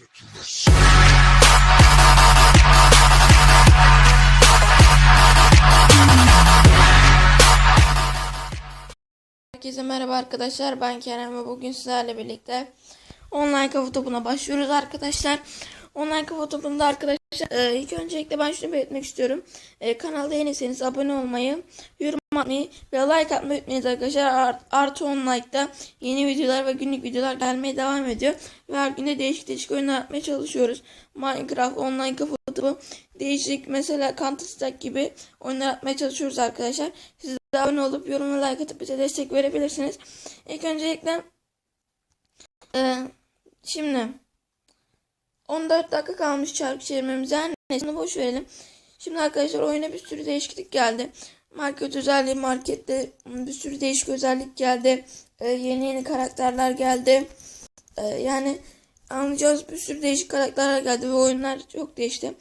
Herkese merhaba arkadaşlar. Ben Kerem ve bugün sizlerle birlikte online kafa topuna başlıyoruz arkadaşlar. Online kafa topunda arkadaşlar e, ilk öncelikle ben şunu belirtmek istiyorum. E, kanalda yeniyseniz abone olmayı, yorum atmayı ve like atmayı unutmayın arkadaşlar. Art, artı 10 like'da yeni videolar ve günlük videolar gelmeye devam ediyor. Ve her günde değişik değişik oyunlar atmaya çalışıyoruz. Minecraft, online kafa topu, değişik mesela Counter Strike gibi oyunlar atmaya çalışıyoruz arkadaşlar. Siz de abone olup yorum ve like atıp bize destek verebilirsiniz. İlk öncelikle e, şimdi 14 dakika kalmış çarpı çevirmemize. Her neyse boş verelim. Şimdi arkadaşlar oyuna bir sürü değişiklik geldi. Market özelliği markette bir sürü değişik özellik geldi. E, yeni yeni karakterler geldi. E, yani anlayacağız bir sürü değişik karakterler geldi ve oyunlar çok değişti.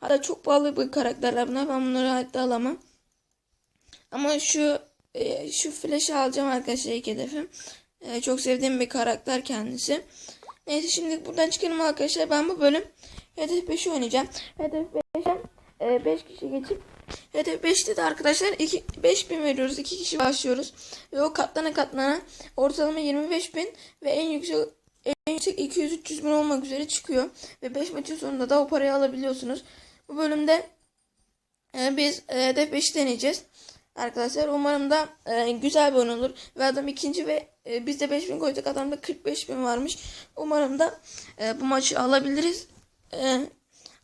Hatta çok pahalı bir karakterler bunlar. Ben bunları hayatta alamam. Ama şu e, şu flash'ı alacağım arkadaşlar ilk hedefim. E, çok sevdiğim bir karakter kendisi. Neyse şimdi buradan çıkalım arkadaşlar. Ben bu bölüm hedef 5'i oynayacağım. Hedef 5'e 5 kişi geçip hedef 5'te de arkadaşlar 2 5000 veriyoruz. 2 kişi başlıyoruz. Ve o katlana katlana ortalama 25000 ve en yüksek en yüksek 200-300 bin olmak üzere çıkıyor. Ve 5 maçın sonunda da o parayı alabiliyorsunuz. Bu bölümde e, biz e, hedef 5'i deneyeceğiz. Arkadaşlar umarım da e, güzel bir oyun olur. Ve adam ikinci ve e, biz de 5000 koyduk. Adamda 45 bin varmış. Umarım da e, bu maçı alabiliriz. E,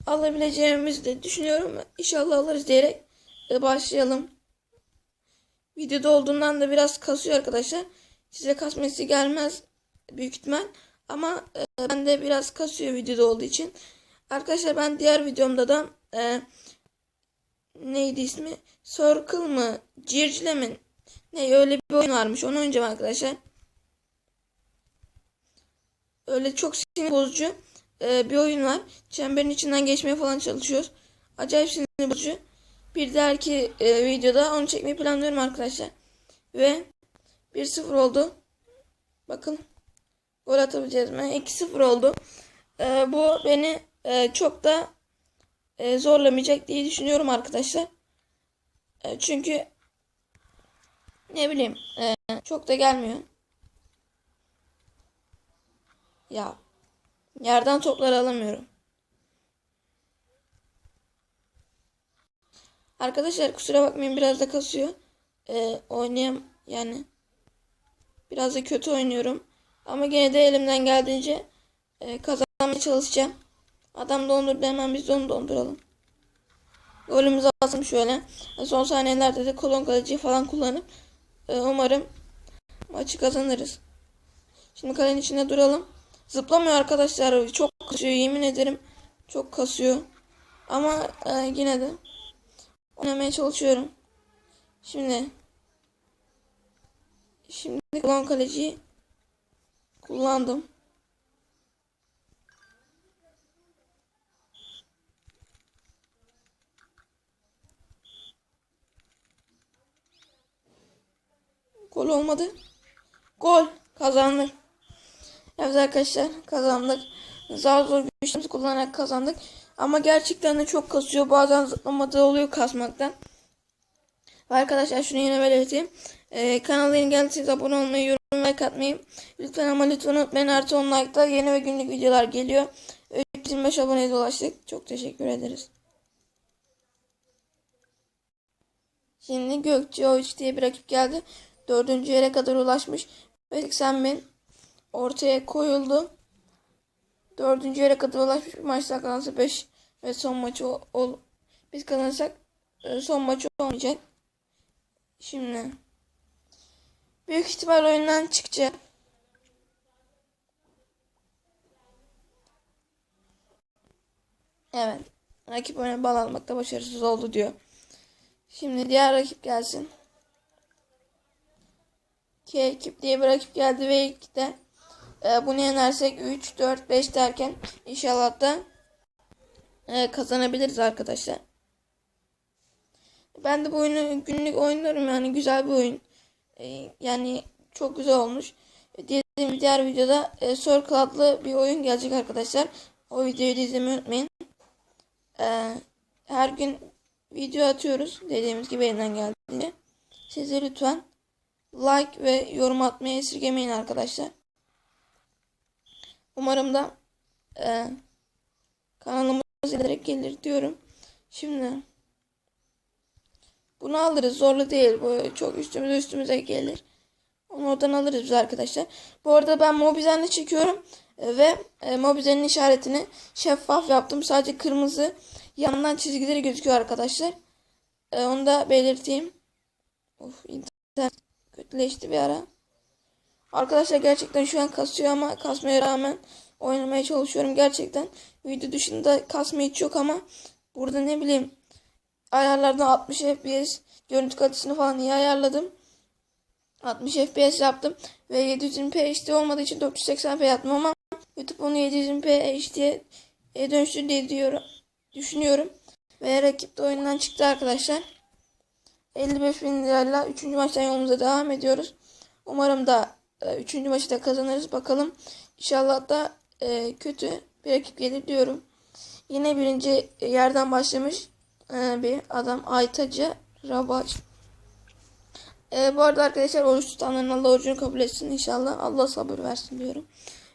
alabileceğimizi de düşünüyorum. İnşallah alırız diyerek e, başlayalım. Videoda olduğundan da biraz kasıyor arkadaşlar. Size kasması gelmez büyük ihtimal. Ama e, ben de biraz kasıyor videoda olduğu için. Arkadaşlar ben diğer videomda da e, neydi ismi? Circle mı? Circle mi? Ne öyle bir oyun varmış. Onu oynayacağım arkadaşlar. Öyle çok sinir bozucu e, bir oyun var. Çemberin içinden geçmeye falan çalışıyoruz. Acayip sinir bozucu. Bir dahaki e, videoda onu çekmeyi planlıyorum arkadaşlar. Ve 1-0 oldu. Bakın. Gol atabileceğiz mi? 2-0 oldu. E, bu beni e, çok da e, zorlamayacak diye düşünüyorum arkadaşlar. E, çünkü ne bileyim e, çok da gelmiyor. Ya yerden topları alamıyorum. Arkadaşlar kusura bakmayın biraz da kasıyor. E, oynayam yani biraz da kötü oynuyorum. Ama gene de elimden geldiğince e, kazanmaya çalışacağım. Adam dondurdu hemen biz de onu donduralım. Golümüzü alsın şöyle. Son saniyelerde de kolon kaleciyi falan kullanıp e, umarım maçı kazanırız. Şimdi kalenin içinde duralım. Zıplamıyor arkadaşlar. Çok kasıyor yemin ederim. Çok kasıyor. Ama e, yine de oynamaya çalışıyorum. Şimdi şimdi kolon kaleciyi kullandım. Gol olmadı. Gol. Kazandık. Evet arkadaşlar kazandık. Zar zor güçlerimizi kullanarak kazandık. Ama gerçekten de çok kasıyor. Bazen zıplamada oluyor kasmaktan. Ve arkadaşlar şunu yine belirteyim. Ee, kanala yeni geldiyseniz abone olmayı, yorum like atmayı. Lütfen ama lütfen unutmayın. Artı 10 like'da yeni ve günlük videolar geliyor. 325 aboneye dolaştık. Çok teşekkür ederiz. Şimdi Gökçe Oğuz diye bir rakip geldi. Dördüncü yere kadar ulaşmış. Ve 80 bin ortaya koyuldu. Dördüncü yere kadar ulaşmış bir maçta kalırsa 5 ve son maçı ol, ol- biz kazanırsak e, son maçı olmayacak. Şimdi büyük ihtimal oyundan çıkacak. Evet. Rakip oyuna bal almakta başarısız oldu diyor. Şimdi diğer rakip gelsin. K ekip diye bir rakip geldi ve ilk de e, bunu yenersek 3, 4, 5 derken inşallah da e, kazanabiliriz arkadaşlar. Ben de bu oyunu günlük oynarım yani güzel bir oyun. E, yani çok güzel olmuş. E, Diğer, diğer videoda e, Circle adlı bir oyun gelecek arkadaşlar. O videoyu da izlemeyi unutmayın. Ee, her gün video atıyoruz. Dediğimiz gibi elinden geldiğince. Siz de lütfen like ve yorum atmayı esirgemeyin arkadaşlar. Umarım da e, kanalımız ilerek gelir diyorum. Şimdi bunu alırız. Zorlu değil. Bu çok üstümüze üstümüze gelir. Onu oradan alırız biz arkadaşlar. Bu arada ben Mobizen'le çekiyorum. E, ve e, Mobizen'in işaretini şeffaf yaptım. Sadece kırmızı yandan çizgileri gözüküyor arkadaşlar. E, onu da belirteyim. Of internet kötüleşti bir ara. Arkadaşlar gerçekten şu an kasıyor ama kasmaya rağmen oynamaya çalışıyorum gerçekten. Video dışında kasma hiç yok ama burada ne bileyim ayarlardan 60 FPS görüntü kalitesini falan iyi ayarladım. 60 FPS yaptım ve 720p HD olmadığı için 480p yaptım ama YouTube onu 720p HD'ye dönüştür diye diyorum, düşünüyorum. Ve rakip de oyundan çıktı arkadaşlar. 55 bin lirayla 3. maçtan yolumuza devam ediyoruz. Umarım da 3. maçı da kazanırız. Bakalım İnşallah da e, kötü bir rakip gelir diyorum. Yine birinci yerden başlamış e, bir adam Aytacı Rabaş. E, bu arada arkadaşlar oruç tutanların Allah orucunu kabul etsin inşallah. Allah sabır versin diyorum.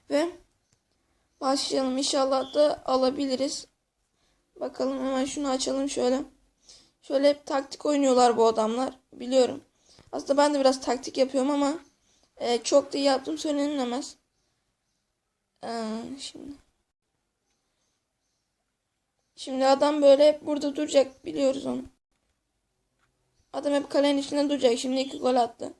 Ve başlayalım. İnşallah da alabiliriz. Bakalım hemen şunu açalım şöyle. Şöyle hep taktik oynuyorlar bu adamlar. Biliyorum. Aslında ben de biraz taktik yapıyorum ama e, çok da yaptım söylenilemez. Ee, şimdi. Şimdi adam böyle hep burada duracak. Biliyoruz onu. Adam hep kalenin içinde duracak. Şimdi iki gol attı.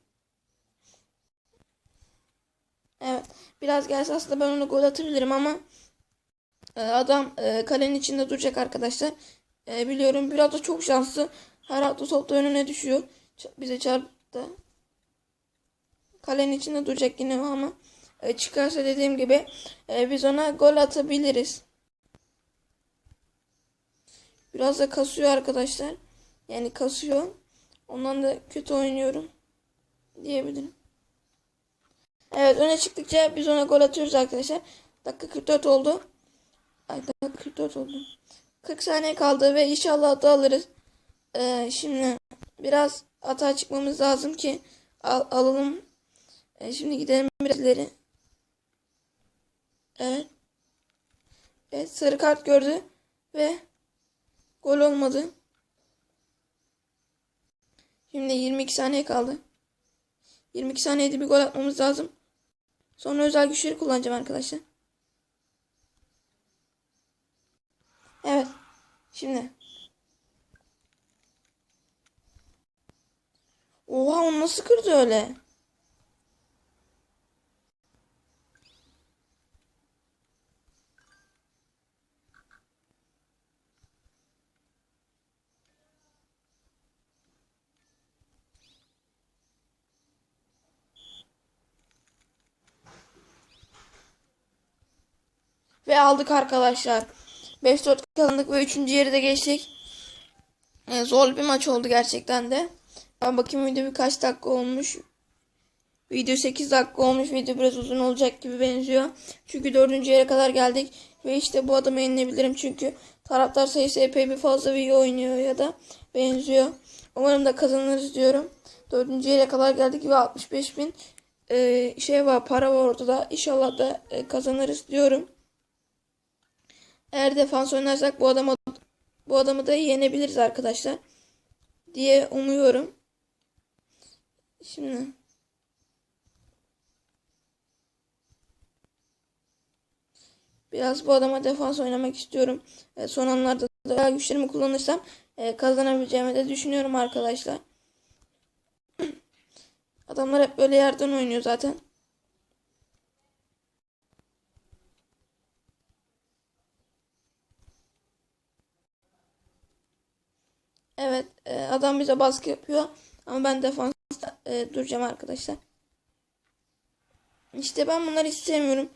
Evet. Biraz gelse aslında ben onu gol atabilirim ama e, adam e, kalenin içinde duracak arkadaşlar. E, biliyorum biraz da çok şanslı. Her hafta topta önüne düşüyor. Bize çarptı. Kalenin içinde duracak yine ama e, çıkarsa dediğim gibi e, biz ona gol atabiliriz. Biraz da kasıyor arkadaşlar. Yani kasıyor. Ondan da kötü oynuyorum diyebilirim. Evet öne çıktıkça biz ona gol atıyoruz arkadaşlar. Dakika 44 oldu. Ay dakika 44 oldu. 40 saniye kaldı ve inşallah da alırız. Ee, şimdi biraz hata çıkmamız lazım ki al alalım. Ee, şimdi gidelim biraz ileri. Evet. Evet sarı kart gördü ve gol olmadı. Şimdi 22 saniye kaldı. 22 saniyede bir gol atmamız lazım. Sonra özel güçleri kullanacağım arkadaşlar. Evet. Şimdi. Oha onu nasıl kırdı öyle? Ve aldık arkadaşlar. 5-4 kazandık ve 3. yeri de geçtik. Ee, zor bir maç oldu gerçekten de. Ben bakayım video birkaç dakika olmuş. Video 8 dakika olmuş. Video biraz uzun olacak gibi benziyor. Çünkü 4. yere kadar geldik. Ve işte bu adamı yenilebilirim. Çünkü taraftar sayısı epey bir fazla iyi oynuyor ya da benziyor. Umarım da kazanırız diyorum. 4. yere kadar geldik ve 65 bin e, şey var para var ortada. İnşallah da e, kazanırız diyorum. Eğer defans oynarsak bu adamı bu adamı da yenebiliriz arkadaşlar diye umuyorum. Şimdi biraz bu adama defans oynamak istiyorum. E, son anlarda da güçlerimi kullanırsam e, kazanabileceğimi de düşünüyorum arkadaşlar. Adamlar hep böyle yerden oynuyor zaten. Evet e, adam bize baskı yapıyor. Ama ben defansta e, duracağım arkadaşlar. İşte ben bunları istemiyorum.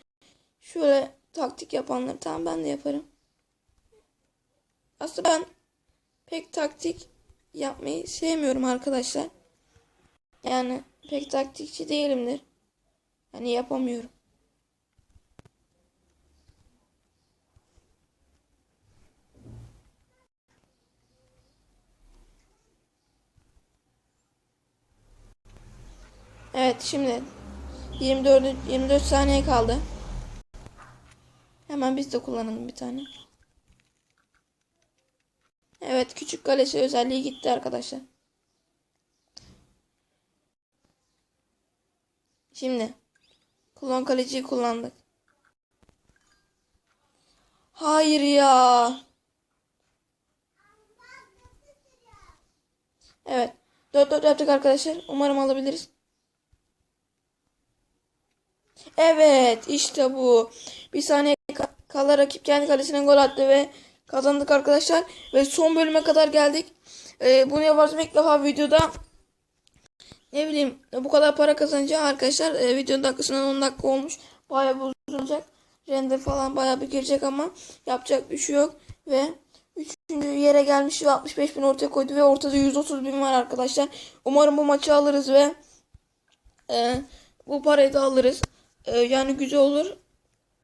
Şöyle taktik yapanları tamam ben de yaparım. Aslında ben pek taktik yapmayı sevmiyorum arkadaşlar. Yani pek taktikçi değilimdir. Yani yapamıyorum. Evet şimdi 24 24 saniye kaldı. Hemen biz de kullanalım bir tane. Evet küçük kalesi özelliği gitti arkadaşlar. Şimdi klon kaleciyi kullandık. Hayır ya. Evet. 4-4 yaptık arkadaşlar. Umarım alabiliriz. Evet işte bu. Bir saniye ka- kala rakip kendi kalesine gol attı ve kazandık arkadaşlar. Ve son bölüme kadar geldik. Ee, bunu yaparsam ilk defa videoda ne bileyim bu kadar para kazanınca arkadaşlar e, videonun dakikasından 10 dakika olmuş. Bayağı bir uzun olacak. Render falan bayağı bir girecek ama yapacak bir şey yok. Ve Üçüncü yere gelmiş ve 65 bin ortaya koydu ve ortada 130 bin var arkadaşlar. Umarım bu maçı alırız ve e, bu parayı da alırız. E, yani güzel olur.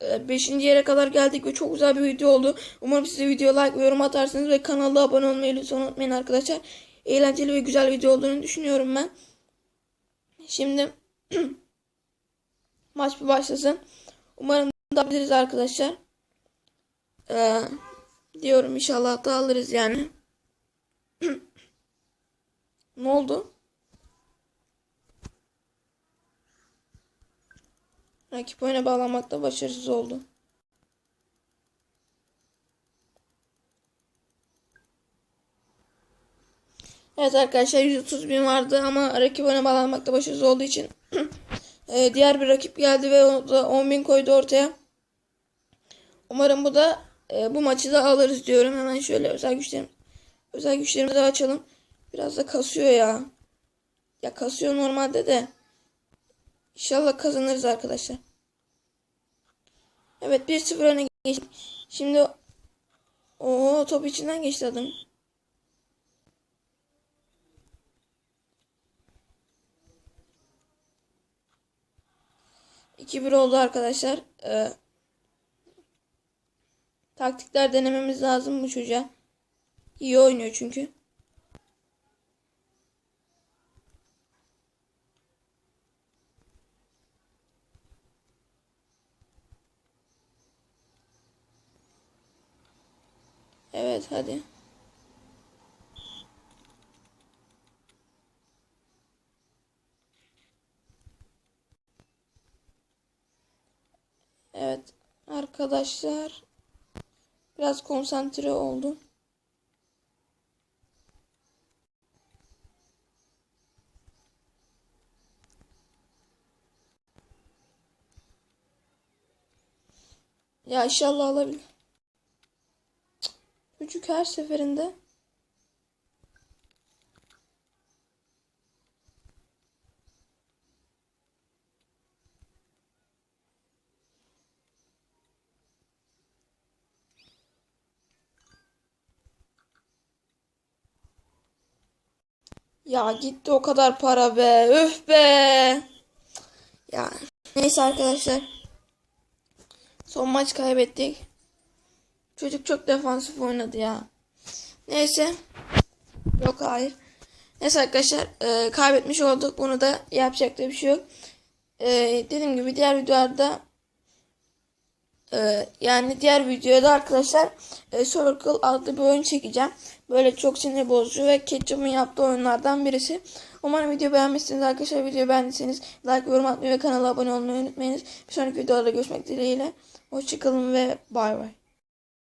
5. yere kadar geldik ve çok güzel bir video oldu. Umarım size video like ve yorum atarsınız ve kanala abone olmayı lütfen unutmayın arkadaşlar. Eğlenceli ve güzel video olduğunu düşünüyorum ben. Şimdi maç bir başlasın. Umarım da biliriz arkadaşlar. Eee Diyorum inşallah da alırız yani. ne oldu? Rakip oyuna bağlamakta başarısız oldu. Evet arkadaşlar 130 bin vardı ama rakip oyuna bağlanmakta başarısız olduğu için e, diğer bir rakip geldi ve o da 10 bin koydu ortaya. Umarım bu da e, bu maçı da alırız diyorum. Hemen şöyle özel güçlerim özel güçlerimizi açalım. Biraz da kasıyor ya. Ya kasıyor normalde de. İnşallah kazanırız arkadaşlar. Evet 1-0 öne geçtik. Şimdi o top içinden geçti adam. İki bir oldu arkadaşlar. Ee, Taktikler denememiz lazım bu çocuğa. İyi oynuyor çünkü. Evet hadi. Evet arkadaşlar Biraz konsantre oldum. Ya inşallah alabilir. Çocuk her seferinde Ya gitti o kadar para be. Öf be. Ya neyse arkadaşlar. Son maç kaybettik. Çocuk çok defansif oynadı ya. Neyse. Yok hayır. Neyse arkadaşlar e, kaybetmiş olduk. Bunu da yapacak da bir şey yok. E, dediğim gibi diğer videolarda e, yani diğer videoda arkadaşlar e, Circle adlı bir oyun çekeceğim. Böyle çok sinir bozucu ve Ketchup'un yaptığı oyunlardan birisi. Umarım video beğenmişsiniz arkadaşlar. Video beğendiyseniz like, yorum atmayı ve kanala abone olmayı unutmayınız. Bir sonraki videolarda görüşmek dileğiyle. Hoşçakalın ve bay bay.